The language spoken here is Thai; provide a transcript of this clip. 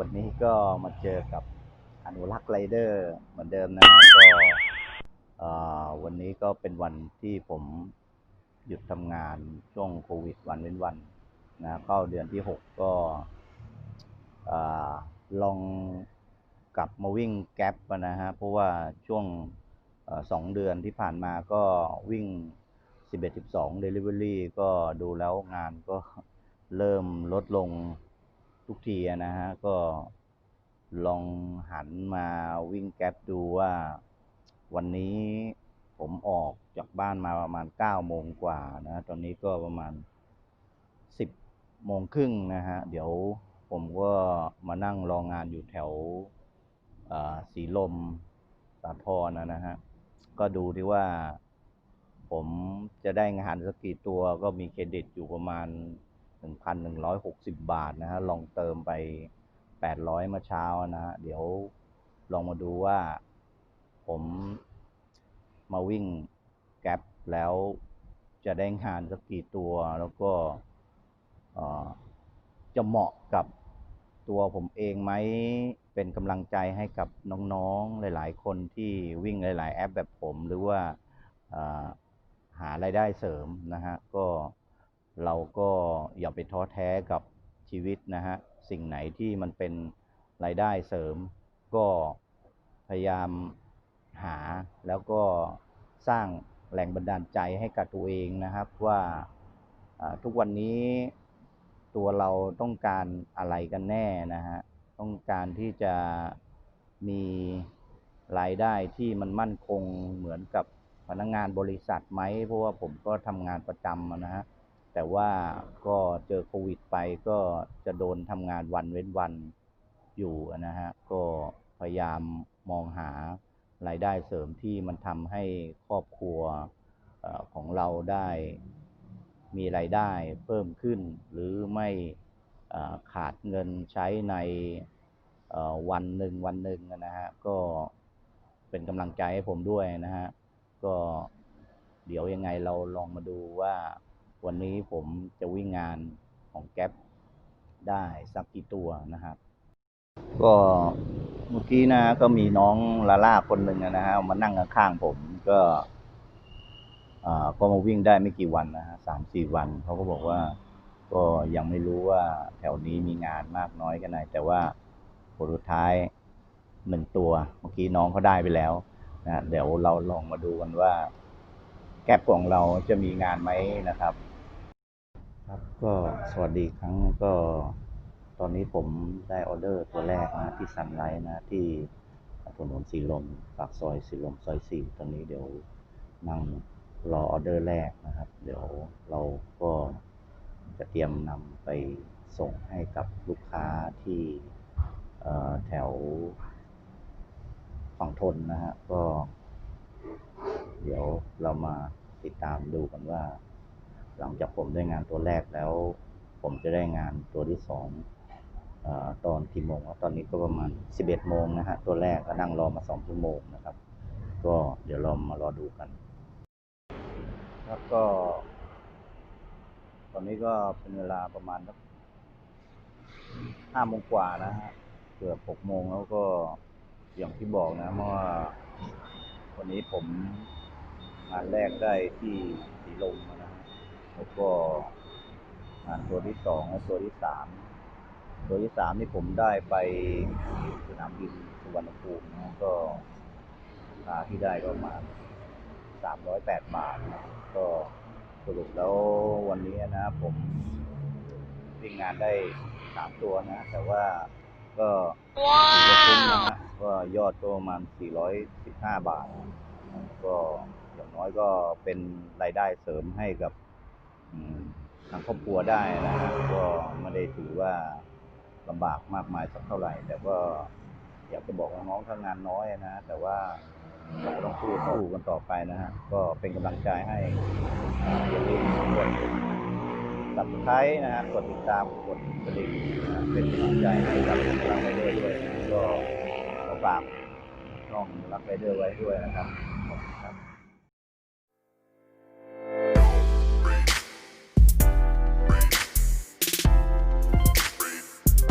วันนี้ก็มาเจอกับอนุรักษ์ไรเดอร์เหมือนเดิมนะฮะก็วันนี้ก็เป็นวันที่ผมหยุดทำงานช่วงโควิดวันเว้นวันนะเข้าเดือนที่หกก็อลองกลับมาวิ่งแก๊ปนะฮะเพราะว่าช่วงอสองเดือนที่ผ่านมาก็วิ่ง 11 12 Delivery ก็ดูแล้วงานก็เริ่มลดลง ทุกทีนะฮะ ก็ลองหันมาวิ่งแก๊ปดูว่า วันนี้ผมออกจากบ้านมาประมาณ9โมงกว่านะ ตอนนี้ก็ประมาณ 10โมงครึ่งนะฮะ เดี๋ยวผมก็มานั่งรองานอยู่แถวอ่อสีลมสาทรนะนะฮะ ก็ดูที่ว่า ผมจะได้งานสักกี่ตัวก็มีเครดิตอยู่ประมาณ 1,160 บาทนะฮะ ลองเติมไป 800 เมื่อเช้านะฮะ เดี๋ยวลองมาดูว่าผมมาวิ่งแก๊ปแล้วจะได้งานสักกี่ตัว แล้วก็จะเหมาะกับตัวผมเองไหม เป็นกำลังใจให้กับน้องๆ หลายๆ คนที่วิ่งหลาย ๆ แอปแบบผม หรือว่าหารายได้เสริมนะฮะ ก็ เราก็อย่าไปท้อแท้กับชีวิตนะฮะ สิ่งไหนที่มันเป็นรายได้เสริม ก็พยายามหาแล้วก็สร้างแรงบันดาลใจให้กับตัวเองนะครับว่าทุกวันนี้ตัวเราต้องการอะไรกันแน่นะฮะ ต้องการที่จะมีรายได้ที่มันมั่นคงเหมือนกับพนักงานบริษัทไหม เพราะว่าผมก็ทำงานประจำนะฮะ แต่ว่าก็เจอโควิดไปก็จะโดนทำงานวันเว้นวันอยู่นะฮะ ก็พยายามมองหารายได้เสริมที่มันทำให้ครอบครัวอของเราได้มีรายได้เพิ่มขึ้น หรือไม่ขาดเงินใช้ในวันหนึ่งวันหนึ่งนะฮะ ก็เป็นกำลังใจให้ผมด้วยนะฮะ ก็เดี๋ยวยังไงเราลองมาดูว่า วันนี้ผมจะวิ่งงานของแก๊ปได้สักกี่ตัวนะครับ ก็เมื่อกี้นะก็มีน้องลาล่าคนหนึ่งอะนะฮะมานั่งข้างๆผมก็อ่าก็มาวิ่งได้ไม่กี่วันนะฮะสามสี่วันเขาก็บอกว่าก็ยังไม่รู้ว่าแถวนี้มีงานมากน้อยแค่ไหนแต่ว่าผลสุดท้ายหนึ่งตัว เมื่อกี้น้องเขาได้ไปแล้วนะเดี๋ยวเราลองมาดูกันว่า แก๊ปของเราจะมีงานไหมนะครับ ครับก็สวัสดีครั้งก็ตอนนี้ผมได้ออเดอร์ตัวแรกนะที่สันไลท์นะที่ถนนสีลมปากซอยสีลมซอยสี่ตอนนี้เดี๋ยวนั่งรอออเดอร์แรกนะครับ เดี๋ยวเราก็จะเตรียมนำไปส่งให้กับลูกค้าที่แถวฝั่งทนนะฮะก็ เดี๋ยวเรามาติดตามดูกันว่า หลังจากผมได้งานตัวแรกแล้ว ผมจะได้งานตัวที่สองอตอนกี่โมงตอนนี้ก็ประมาณ 11 โมงนะฮะ ตัวแรกก็นั่งรอมา 2 ชั่วโมงนะครับ ก็เดี๋ยวเรามารอดูกันครับก็ ตอนนี้ก็เป็นเวลาประมาณสักห้าโมงกว่านะฮะ เกือบหกโมงแล้วก็อย่างที่บอกนะเมื่อวันนี้ผม งานแรกได้ที่สีลมนะฮะแล้วก็งานตัวที่สองและตัวที่สามตัวที่สามนี่ผมได้ไปสนามบินสุวรรณภูมินะก็ราคาที่ได้ก็ประมาณสามร้อยแปดบาทนะก็สรุปแล้ววันนี้นะ ผมวิ่งงานได้สามตัวนะ แต่ว่าก็ถือว่าคุ้มนะฮะก็ยอดก็ประมาณสี่ร้อยสิบห้าบาท ก็ อย่างน้อยก็เป็นรายได้เสริมให้กับทางครอบครัวได้นะฮะก็ไม่ได้ถือว่าลำบากมากมายสักเท่าไหร่ แต่ก็อยากจะบอกน้องๆถ้างานน้อยนะ แต่ว่าเราต้องสู้สู้กันต่อไปนะฮะก็เป็นกำลังใจให้อย่าลืมกด subscribe นะฮะกดติดตามกดกระดิ่งนะเป็นกำลังใจให้กับเราไปเรื่อยๆนะก็ฝากช่องรักไรเดอร์ไว้ด้วยนะครับ